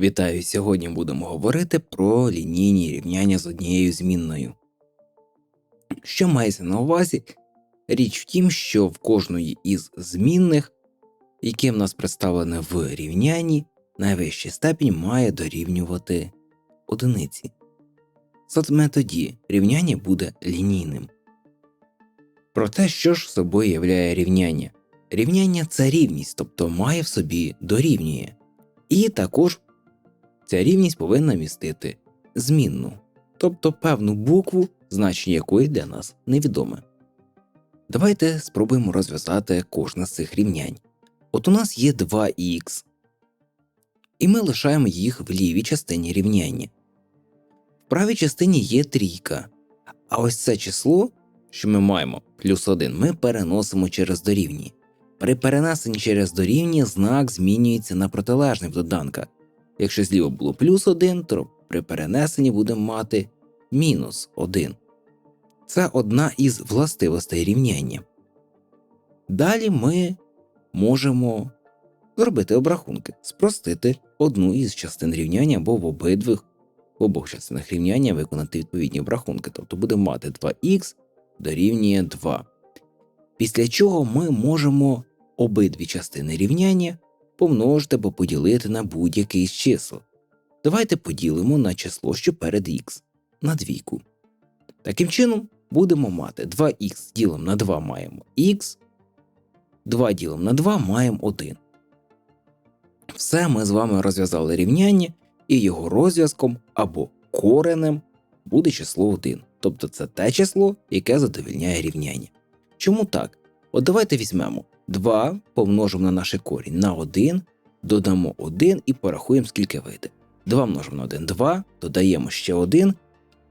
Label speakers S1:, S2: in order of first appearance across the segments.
S1: Вітаю! Сьогодні будемо говорити про лінійні рівняння з однією змінною. Що мається на увазі? Річ в тім, що в кожної із змінних, яке в нас представлене в рівнянні, найвищий степінь має дорівнювати одиниці. Саме тоді рівняння буде лінійним. Про те, що ж собою являє рівняння. Рівняння це рівність, тобто має в собі дорівнює. І також Ця рівність повинна містити змінну, тобто певну букву, значення якої для нас невідоме. Давайте спробуємо розв'язати кожне з цих рівнянь. От у нас є 2х, і ми лишаємо їх в лівій частині рівняння. В правій частині є трійка, а ось це число, що ми маємо плюс 1, ми переносимо через дорівнює. При перенесенні через дорівнює знак змінюється на протилежний в доданках. Якщо зліва було плюс 1, то при перенесенні будемо мати мінус 1. Це одна із властивостей рівняння. Далі ми можемо зробити обрахунки, спростити одну із частин рівняння або в обидвих в обох частинах рівняння виконати відповідні обрахунки. Тобто будемо мати 2х дорівнює 2. Після чого ми можемо обидві частини рівняння помножити або поділити на будь-який з чисел. Давайте поділимо на число, що перед х, на двійку. Таким чином, будемо мати 2х ділом на 2 маємо х, 2 ділом на 2 маємо 1. Все ми з вами розв'язали рівняння, і його розв'язком або коренем буде число 1. Тобто це те число, яке задовільняє рівняння. Чому так? От давайте візьмемо 2 помножимо на наш корінь на 1, додамо 1 і порахуємо, скільки вийде. 2 множимо на 1 2, додаємо ще 1,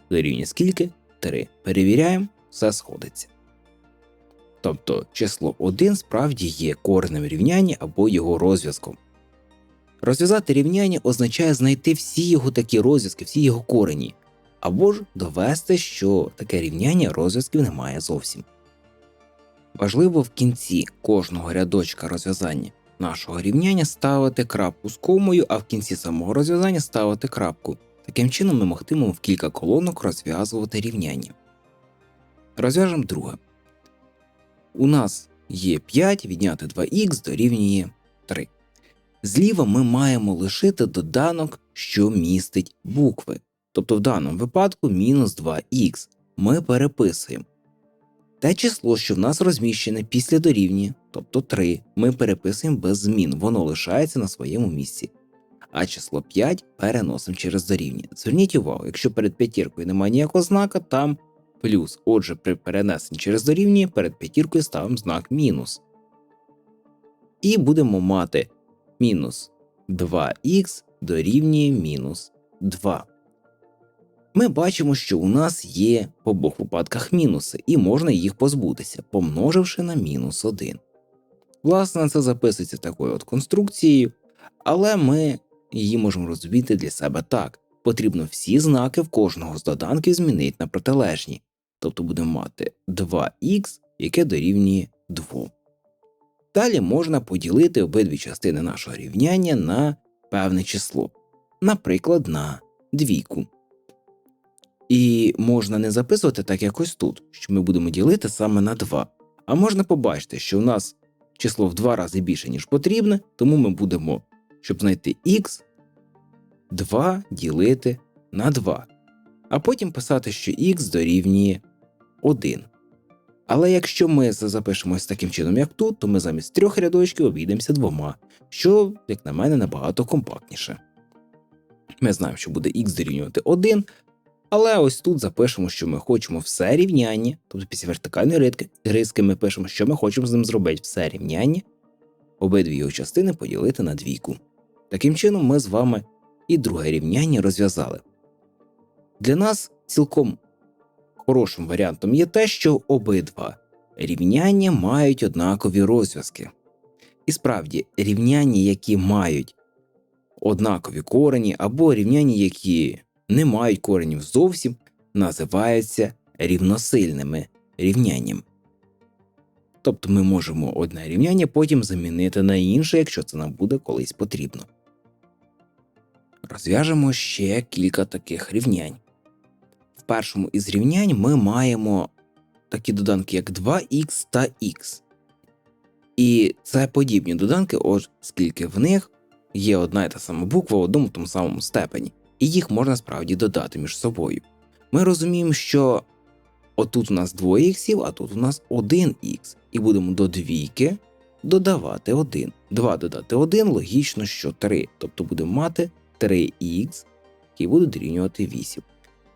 S1: дорівнює скільки? 3. Перевіряємо, все сходиться. Тобто число 1 справді є коренем рівняння або його розв'язком. Розв'язати рівняння означає знайти всі його такі розв'язки, всі його корені, або ж довести, що таке рівняння розв'язків немає зовсім. Важливо в кінці кожного рядочка розв'язання нашого рівняння ставити крапку з комою, а в кінці самого розв'язання ставити крапку. Таким чином ми могтимемо в кілька колонок розв'язувати рівняння. Розв'яжемо друге. У нас є 5 відняти 2х дорівнює 3. Зліва ми маємо лишити доданок, що містить букви. Тобто в даному випадку мінус 2х. Ми переписуємо. Те число, що в нас розміщене після дорівнює, тобто 3, ми переписуємо без змін, воно лишається на своєму місці. А число 5 переносимо через дорівнює. Зверніть увагу, якщо перед п'ятіркою немає ніякого знака, там плюс. Отже, при перенесенні через дорівнює перед п'ятіркою ставимо знак мінус. І будемо мати мінус 2х дорівнює мінус 2 ми бачимо, що у нас є в обох випадках мінуси, і можна їх позбутися, помноживши на мінус 1. Власне, це записується такою от конструкцією, але ми її можемо розуміти для себе так. Потрібно всі знаки в кожного з доданків змінити на протилежні, тобто будемо мати 2х, яке дорівнює 2. Далі можна поділити обидві частини нашого рівняння на певне число, наприклад, на двійку. І можна не записувати так якось тут, що ми будемо ділити саме на 2. А можна побачити, що у нас число в 2 рази більше, ніж потрібне, тому ми будемо, щоб знайти х, 2 ділити на 2. А потім писати, що х дорівнює 1. Але якщо ми це запишемо ось таким чином, як тут, то ми замість трьох рядочків обійдемося двома, що, як на мене, набагато компактніше. Ми знаємо, що буде х дорівнювати 1, але ось тут запишемо, що ми хочемо все рівняння, тобто після вертикальної риски ми пишемо, що ми хочемо з ним зробити все рівняння, обидві його частини поділити на двійку. Таким чином, ми з вами і друге рівняння розв'язали. Для нас цілком хорошим варіантом є те, що обидва рівняння мають однакові розв'язки. І справді, рівняння, які мають однакові корені, або рівняння, які не мають коренів зовсім, називаються рівносильними рівняннями. Тобто ми можемо одне рівняння потім замінити на інше, якщо це нам буде колись потрібно. Розв'яжемо ще кілька таких рівнянь. В першому із рівнянь ми маємо такі доданки, як 2х та х. І це подібні доданки, оскільки в них є одна і та сама буква в одному тому самому степені, і їх можна справді додати між собою. Ми розуміємо, що отут у нас 2 х, а тут у нас 1 х, і будемо до двійки додавати 1. 2 додати 1 логічно, що 3, тобто будемо мати 3х, які будуть дорівнювати 8.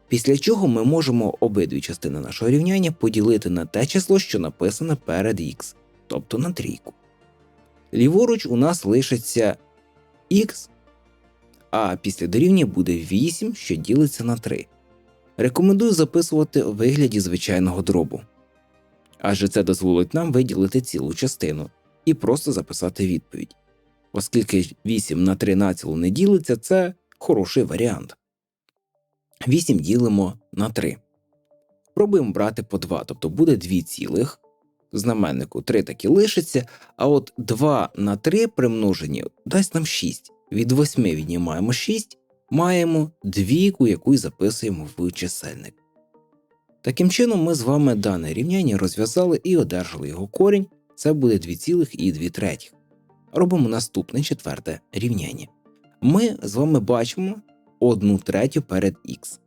S1: Після чого ми можемо обидві частини нашого рівняння поділити на те число, що написане перед х, тобто на трійку. Ліворуч у нас лишиться х, а після дорівняння буде 8, що ділиться на 3. Рекомендую записувати у вигляді звичайного дробу, адже це дозволить нам виділити цілу частину і просто записати відповідь. Оскільки 8 на 3 націло не ділиться, це хороший варіант. 8 ділимо на 3. Пробуємо брати по 2, тобто буде 2 цілих. Знаменнику 3 таки лишиться, а от 2 на 3 примножені дасть нам 6. Від 8 віднімаємо 6, маємо двійку, яку записуємо в чисельник. Таким чином, ми з вами дане рівняння розв'язали і одержали його корінь, це буде 2,2 третіх. Робимо наступне четверте рівняння. Ми з вами бачимо 1 третю перед х.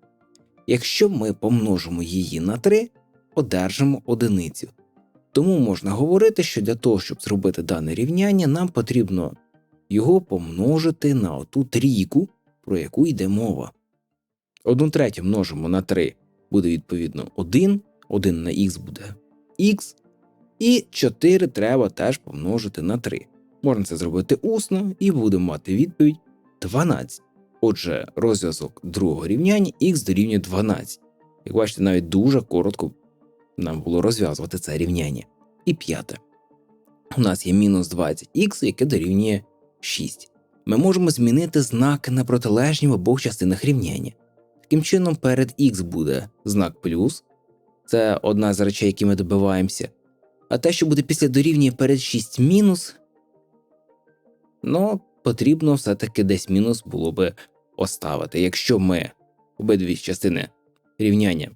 S1: Якщо ми помножимо її на 3, одержимо одиницю. Тому можна говорити, що для того, щоб зробити дане рівняння, нам потрібно його помножити на оту трійку, про яку йде мова. 1 третю множимо на 3 буде відповідно 1, 1 на х буде х, і 4 треба теж помножити на 3. Можна це зробити усно і будемо мати відповідь 12. Отже, розв'язок другого рівняння х дорівнює 12. Як бачите, навіть дуже коротко нам було розв'язувати це рівняння. І п'яте. У нас є мінус 20х, яке дорівнює 6. Ми можемо змінити знаки на протилежні в обох частинах рівняння. Таким чином, перед х буде знак плюс, це одна з речей, які ми добиваємося. А те, що буде після дорівнює перед 6 мінус, ну, потрібно все-таки десь мінус було би оставити. Якщо ми обидві частини рівняння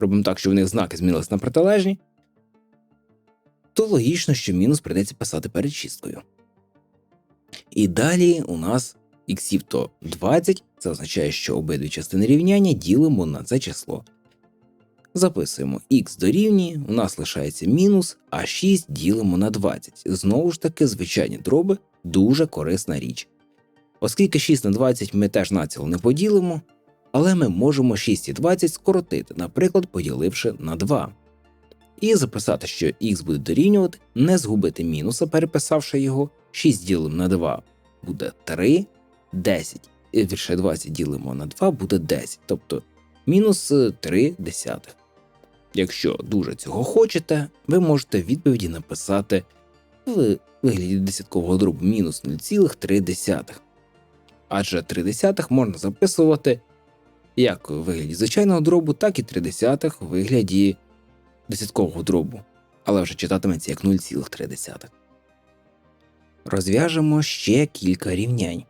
S1: робимо так, що в них знаки змінились на протилежні, то логічно, що мінус прийдеться писати перед шісткою. І далі у нас іксів то 20, це означає, що обидві частини рівняння ділимо на це число. Записуємо х дорівнює, у нас лишається мінус, а 6 ділимо на 20. Знову ж таки, звичайні дроби дуже корисна річ. Оскільки 6 на 20 ми теж націло не поділимо, але ми можемо 6 і 20 скоротити, наприклад, поділивши на 2. І записати, що х буде дорівнювати, не згубити мінуса, переписавши його, 6 ділимо на 2 буде 3, 10, і вірше 20 ділимо на 2 буде 10, тобто мінус 3 десятих. Якщо дуже цього хочете, ви можете відповіді написати в вигляді десяткового дробу мінус 0,3. Адже 3 десятих можна записувати як у вигляді звичайного дробу, так і 3 десятих у вигляді десяткового дробу, але вже читатиметься як 0,3. Розв'яжемо ще кілька рівнянь.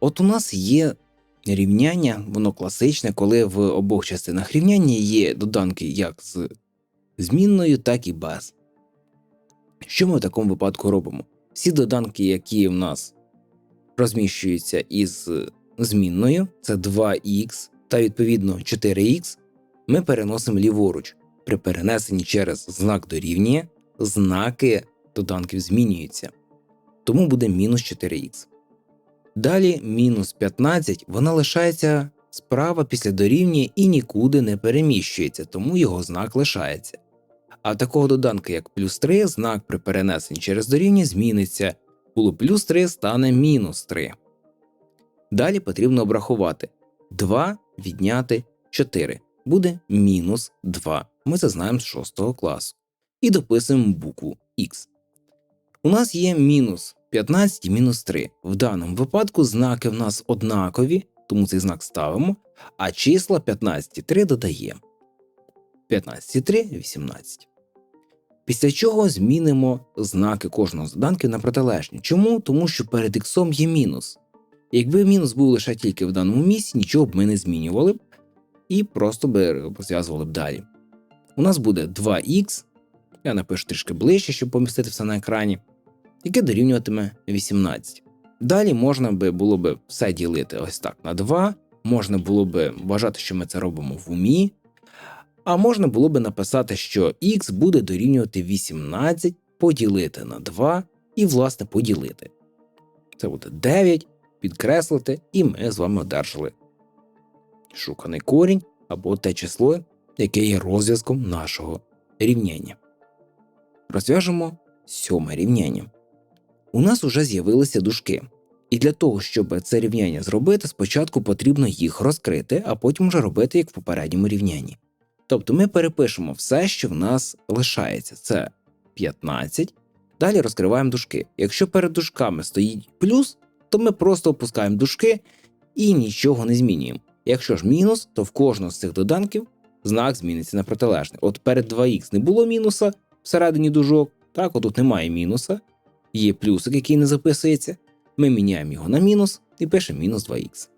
S1: От у нас є рівняння, воно класичне, коли в обох частинах рівняння є доданки як з змінною, так і без. Що ми в такому випадку робимо? Всі доданки, які в нас розміщуються із змінною, це 2х та відповідно 4х, ми переносимо ліворуч. При перенесенні через знак дорівнює, знаки доданків змінюються, тому буде мінус 4х. Далі мінус 15 вона лишається справа після дорівнює і нікуди не переміщується, тому його знак лишається. А такого доданка, як плюс 3, знак при перенесенні через дорівнює зміниться, було плюс 3 стане мінус 3. Далі потрібно обрахувати 2 відняти 4 буде мінус 2. Ми це знаємо з 6 класу. І дописуємо букву Х. У нас є мінус 15 і мінус 3. В даному випадку знаки в нас однакові, тому цей знак ставимо, а числа 15 і 3 додаємо. 15 і 3 18. Після чого змінимо знаки кожного з доданків на протилежні. Чому? Тому що перед х є мінус. Якби мінус був лише тільки в даному місці, нічого б ми не змінювали і просто би розв'язували б далі. У нас буде 2х, я напишу трішки ближче, щоб помістити все на екрані, яке дорівнюватиме 18. Далі можна би було б все ділити ось так на 2, можна було б вважати, що ми це робимо в умі, а можна було б написати, що х буде дорівнювати 18 поділити на 2 і, власне, поділити. Це буде 9, підкреслити, і ми з вами одержали шуканий корінь або те число, яке є розв'язком нашого рівняння. Розв'яжемо сьоме рівняння. У нас уже з'явилися дужки. І для того, щоб це рівняння зробити, спочатку потрібно їх розкрити, а потім вже робити як в попередньому рівнянні. Тобто ми перепишемо все, що в нас лишається. Це 15. Далі розкриваємо дужки. Якщо перед дужками стоїть плюс, то ми просто опускаємо дужки і нічого не змінюємо. Якщо ж мінус, то в кожного з цих доданків знак зміниться на протилежний. От перед 2х не було мінуса всередині дужок, так, отут немає мінуса, є плюсик, який не записується. Ми міняємо його на мінус і пишемо мінус 2х.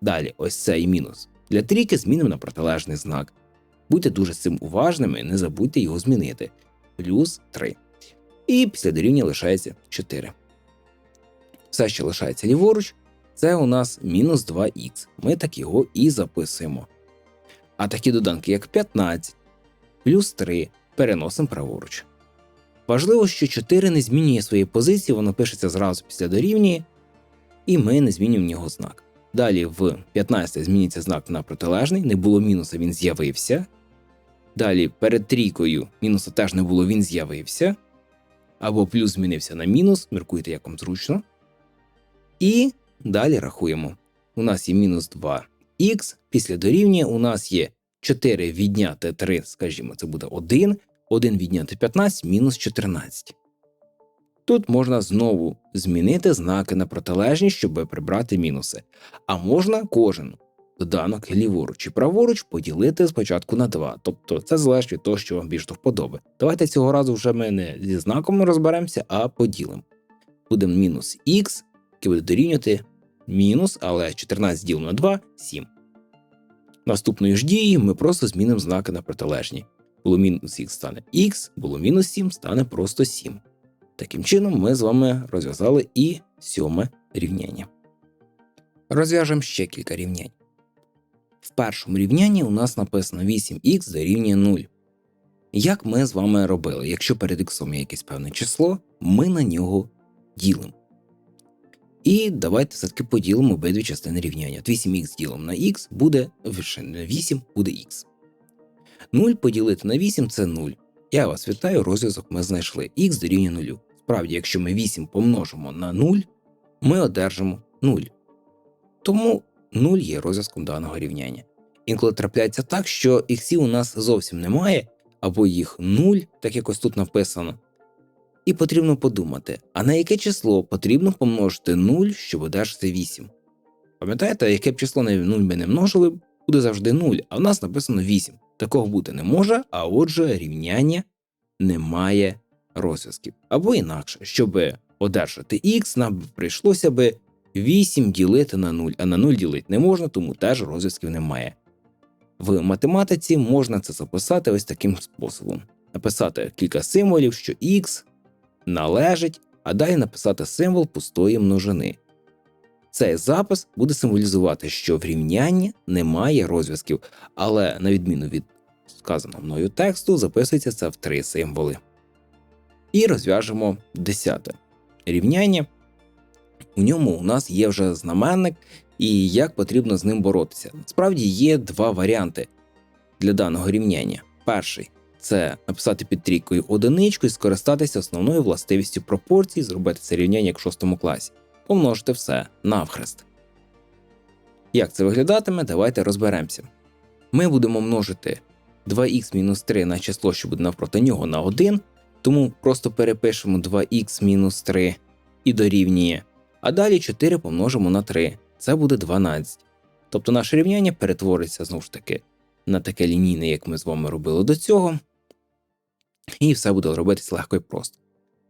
S1: Далі, ось цей мінус. Для трійки змінимо на протилежний знак. Будьте дуже з цим уважними, не забудьте його змінити. Плюс 3. І після дорівняння лишається 4. Все, що лишається ліворуч, це у нас мінус 2х. Ми так його і записуємо. А такі доданки, як 15, плюс 3, переносимо праворуч. Важливо, що 4 не змінює свої позиції, воно пишеться зразу після дорівнює, і ми не змінюємо нього знак. Далі в 15 зміниться знак на протилежний, не було мінуса, він з'явився. Далі перед трійкою мінуса теж не було, він з'явився. Або плюс змінився на мінус, міркуйте, як вам зручно. І далі рахуємо. У нас є мінус 2х, після дорівнює у нас є 4 відняти 3, скажімо, це буде 1, 1 відняти 15 мінус 14. Тут можна знову змінити знаки на протилежність, щоб прибрати мінуси. А можна кожен доданок ліворуч і праворуч поділити спочатку на 2. Тобто це залежить від того, що вам більш до вподоби. Давайте цього разу вже ми не зі знаком розберемося, а поділимо. Буде мінус х, який буде дорівнювати мінус, але 14 ділимо на 2 7. Наступної ж дії ми просто змінимо знаки на протилежні. Було мінус х стане х, було мінус 7, стане просто 7. Таким чином, ми з вами розв'язали і сьоме рівняння. Розв'яжемо ще кілька рівнянь. В першому рівнянні у нас написано 8х дорівнює 0. Як ми з вами робили, якщо перед х є якесь певне число, ми на нього ділимо. І давайте все-таки поділимо обидві частини рівняння. 8х ділимо на х буде на 8 буде х. 0 поділити на 8 це 0. Я вас вітаю, розв'язок ми знайшли. Х дорівнює 0. Справді, якщо ми 8 помножимо на 0, ми одержимо 0. Тому 0 є розв'язком даного рівняння. Інколи трапляється так, що іксів у нас зовсім немає, або їх 0, так якось тут написано. І потрібно подумати, а на яке число потрібно помножити 0, щоб одержати 8. Пам'ятаєте, яке б число на 0 ми не множили, буде завжди 0, а в нас написано 8. Такого бути не може, а отже, рівняння немає розв'язків. Або інакше, щоб одержати х, нам прийшлося би 8 ділити на 0, а на 0 ділити не можна, тому теж розв'язків немає. В математиці можна це записати ось таким способом: написати кілька символів, що х належить, а далі написати символ пустої множини. Цей запис буде символізувати, що в рівнянні немає розв'язків, але на відміну від сказаного мною тексту, записується це в три символи. І розв'яжемо десяте рівняння. У ньому у нас є вже знаменник, і як потрібно з ним боротися. Справді є два варіанти для даного рівняння. Перший це написати під трійкою одиничку і скористатися основною властивістю пропорцій, зробити це рівняння як в шостому класі, помножити все навхрест. Як це виглядатиме, давайте розберемося. Ми будемо множити 2х-3 на число, що буде навпроти нього на 1, тому просто перепишемо 2х-3 і дорівнює, а далі 4 помножимо на 3, це буде 12. Тобто наше рівняння перетвориться знову ж таки на таке лінійне, як ми з вами робили до цього. І все буде робитись легко і просто.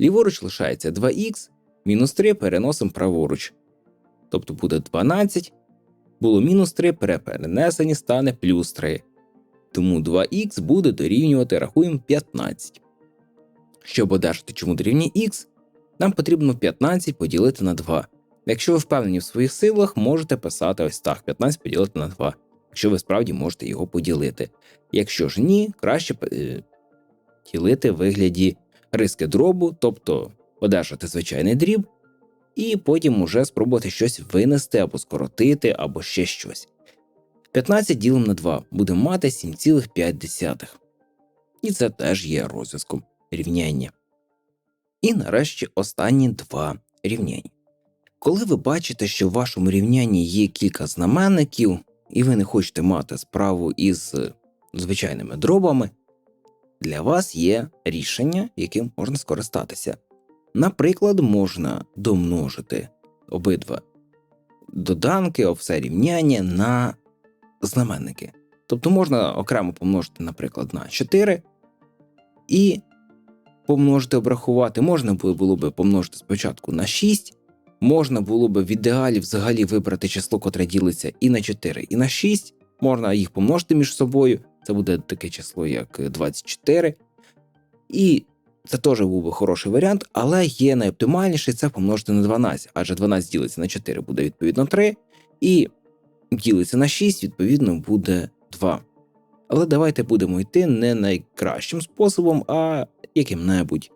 S1: Ліворуч лишається 2х, мінус 3 переносимо праворуч. тобто буде 12, було мінус 3, при стане плюс 3. Тому 2х буде дорівнювати, рахуємо 15. Щоб одержати чому дорівнює х, нам потрібно 15 поділити на 2. Якщо ви впевнені в своїх силах, можете писати ось так: 15 поділити на 2, якщо ви справді можете його поділити. Якщо ж ні, краще ділити в вигляді риски дробу, тобто одержати звичайний дріб, і потім уже спробувати щось винести або скоротити, або ще щось. 15 ділимо на 2 будемо мати 7,5. І це теж є розв'язком рівняння. І нарешті останні два рівняння. Коли ви бачите, що в вашому рівнянні є кілька знаменників, і ви не хочете мати справу із звичайними дробами, для вас є рішення, яким можна скористатися. Наприклад, можна домножити обидва доданки, все рівняння на знаменники. Тобто можна окремо помножити, наприклад, на 4 і помножити, обрахувати, можна було б помножити спочатку на 6, можна було б в ідеалі взагалі вибрати число, котре ділиться і на 4, і на 6, можна їх помножити між собою, це буде таке число, як 24. І це теж був би хороший варіант, але є найоптимальніший це помножити на 12, адже 12 ділиться на 4 буде відповідно 3, і ділиться на 6, відповідно, буде 2. Але давайте будемо йти не найкращим способом, а яким-небудь.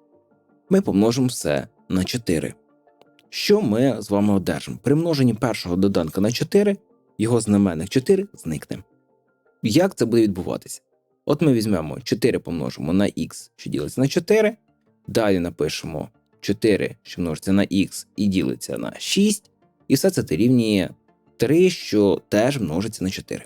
S1: Ми помножимо все на 4. Що ми з вами одержимо? При множенні першого доданка на 4, його знаменник 4 зникне. Як це буде відбуватися? От ми візьмемо 4 помножимо на х, що ділиться на 4. Далі напишемо 4, що множиться на х і ділиться на 6, і все це дорівнює 3, що теж множиться на 4.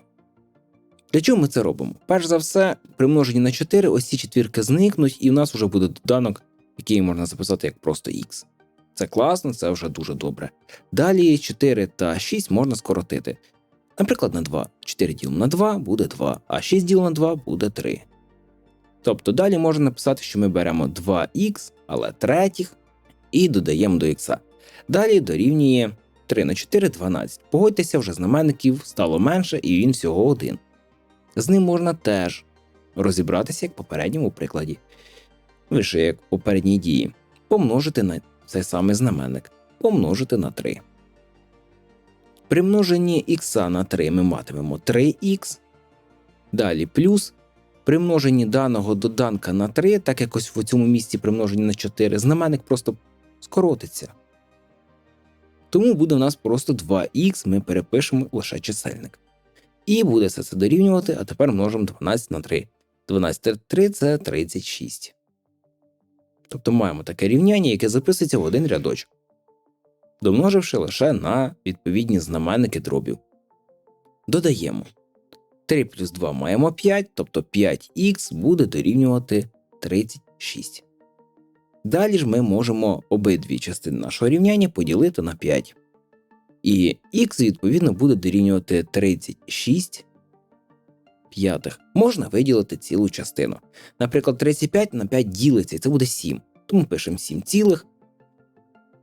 S1: Для чого ми це робимо? Перш за все, при множенні на 4 ось ці четвірки зникнуть, і в нас вже буде доданок, який можна записати як просто х. Це класно, це вже дуже добре. Далі 4 та 6 можна скоротити. Наприклад, на 2. 4 ділимо на 2 буде 2, а 6 ділимо на 2 буде 3. Тобто далі можна написати, що ми беремо 2х, але третіх, і додаємо до х. Далі дорівнює 3 на 4 12. Погодьтеся, вже знаменників стало менше, і він всього один. З ним можна теж розібратися як в попередньому прикладі, лише як попередній дії, помножити на цей самий знаменник, помножити на 3. При множенні х на 3 ми матимемо 3х. Далі плюс. При множенні даного доданка на 3, так якось в цьому місці при множенні на 4, знаменник просто скоротиться. Тому буде у нас просто 2х, ми перепишемо лише чисельник. І буде все це дорівнювати, а тепер множимо 12 на 3. 12 на 3 це 36. Тобто маємо таке рівняння, яке записується в один рядочок домноживши лише на відповідні знаменники дробів. Додаємо 3 плюс 2 маємо 5, тобто 5х буде дорівнювати 36. Далі ж ми можемо обидві частини нашого рівняння поділити на 5. І х, відповідно, буде дорівнювати 36 п'ятих. Можна виділити цілу частину. Наприклад, 35 на 5 ділиться, і це буде 7. Тому пишемо 7 цілих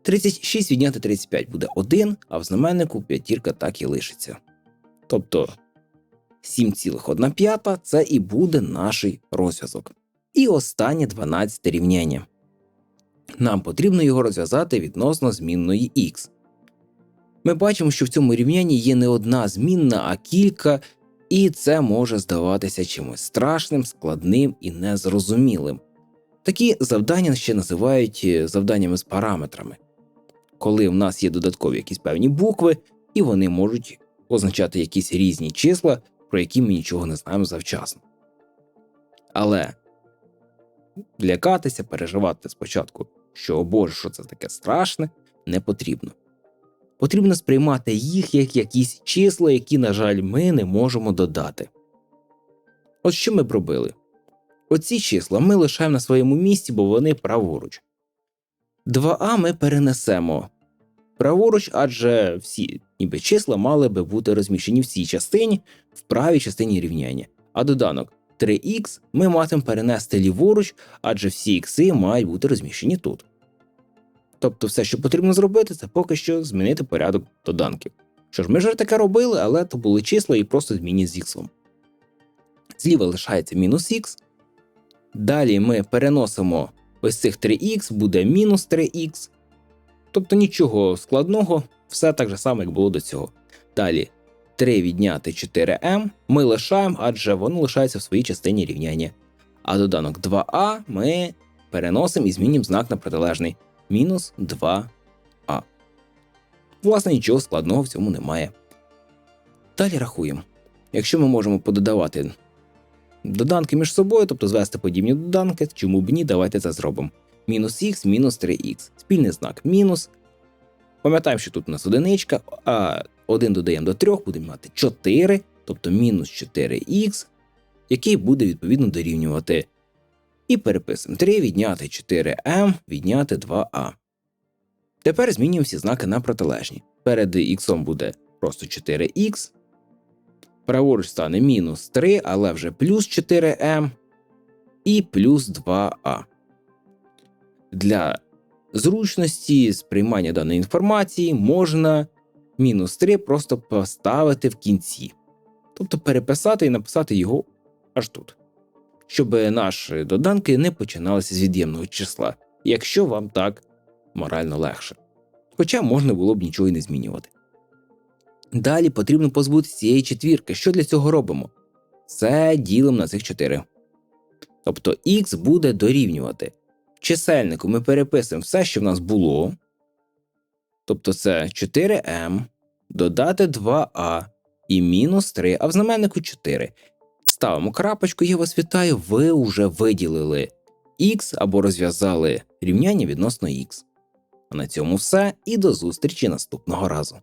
S1: 36 відняти 35 буде 1, а в знаменнику п'ятірка так і лишиться. Тобто 7,1 п'ята це і буде наш розв'язок. І останнє 12 рівняння. Нам потрібно його розв'язати відносно змінної х. Ми бачимо, що в цьому рівнянні є не одна змінна, а кілька, і це може здаватися чимось страшним, складним і незрозумілим. Такі завдання ще називають е, завданнями з параметрами коли в нас є додаткові якісь певні букви, і вони можуть означати якісь різні числа, про які ми нічого не знаємо завчасно. Але лякатися, переживати спочатку, що о Боже, що це таке страшне, не потрібно. Потрібно сприймати їх як якісь числа, які, на жаль, ми не можемо додати. От що ми б робили? Оці числа ми лишаємо на своєму місці, бо вони праворуч. 2а ми перенесемо праворуч, адже всі ніби числа мали би бути розміщені в цій частині, в правій частині рівняння. А доданок 3х ми матимемо перенести ліворуч, адже всі ікси мають бути розміщені тут. Тобто, все, що потрібно зробити, це поки що змінити порядок доданків. Що ж, ми вже таке робили, але то були числа і просто зміні з іксом. Зліва лишається мінус х. Далі ми переносимо ось цих 3х, буде мінус 3х. Тобто нічого складного, все так же само, як було до цього. Далі 3 відняти 4m ми лишаємо, адже воно лишається в своїй частині рівняння. А доданок 2а ми переносимо і змінюємо знак на протилежний мінус 2а. Власне, нічого складного в цьому немає. Далі рахуємо. Якщо ми можемо пододавати доданки між собою, тобто звести подібні доданки, чому б ні, давайте це зробимо. Мінус х, мінус 3х. Спільний знак мінус. Пам'ятаємо, що тут у нас одиничка, а 1 додаємо до 3, будемо мати 4, тобто мінус 4х, який буде відповідно дорівнювати. І переписуємо 3 відняти 4m, відняти 2а. Тепер змінюємо всі знаки на протилежні. Перед х буде просто 4х, праворуч стане мінус 3, але вже плюс 4m і плюс 2а. Для зручності сприймання даної інформації можна мінус 3 просто поставити в кінці, тобто переписати і написати його аж тут, щоб наші доданки не починалися з від'ємного числа, якщо вам так морально легше. Хоча можна було б нічого і не змінювати. Далі потрібно позбутися цієї четвірки. Що для цього робимо? Це ділимо на цих 4. Тобто х буде дорівнювати. В чисельнику ми переписуємо все, що в нас було. Тобто це 4m, додати 2а і мінус 3, а в знаменнику 4. Ставимо крапочку, я вас вітаю, ви вже виділили х або розв'язали рівняння відносно х. А на цьому все і до зустрічі наступного разу.